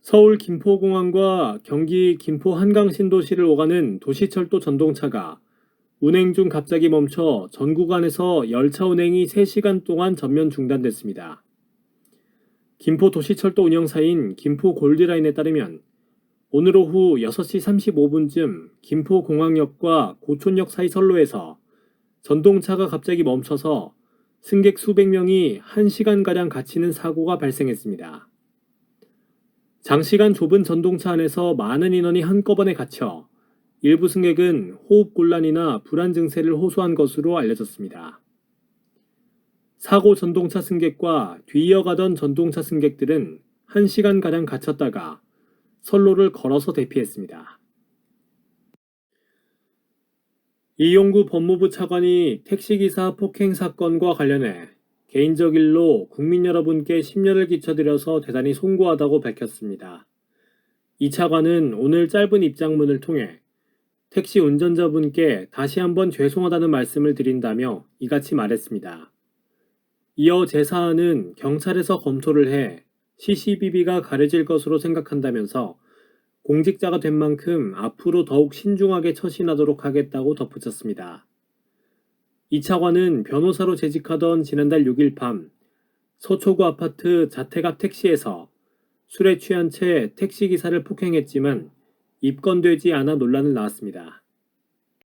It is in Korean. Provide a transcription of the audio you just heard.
서울 김포공항과 경기 김포 한강 신도시를 오가는 도시철도 전동차가 운행 중 갑자기 멈춰 전 구간에서 열차 운행이 3시간 동안 전면 중단됐습니다. 김포 도시철도 운영사인 김포 골드라인에 따르면 오늘 오후 6시 35분쯤 김포 공항역과 고촌역 사이 선로에서 전동차가 갑자기 멈춰서 승객 수백 명이 1시간가량 갇히는 사고가 발생했습니다. 장시간 좁은 전동차 안에서 많은 인원이 한꺼번에 갇혀 일부 승객은 호흡 곤란이나 불안 증세를 호소한 것으로 알려졌습니다. 사고 전동차 승객과 뒤이어가던 전동차 승객들은 1시간가량 갇혔다가 선로를 걸어서 대피했습니다. 이용구 법무부 차관이 택시기사 폭행 사건과 관련해 개인적 일로 국민 여러분께 심려를 끼쳐드려서 대단히 송구하다고 밝혔습니다. 이 차관은 오늘 짧은 입장문을 통해 택시 운전자분께 다시 한번 죄송하다는 말씀을 드린다며 이같이 말했습니다. 이어 제 사안은 경찰에서 검토를 해 CCBB가 가려질 것으로 생각한다면서 공직자가 된 만큼 앞으로 더욱 신중하게 처신하도록 하겠다고 덧붙였습니다. 이 차관은 변호사로 재직하던 지난달 6일 밤 서초구 아파트 자택 앞 택시에서 술에 취한 채 택시기사를 폭행했지만 입건되지 않아 논란을 낳았습니다.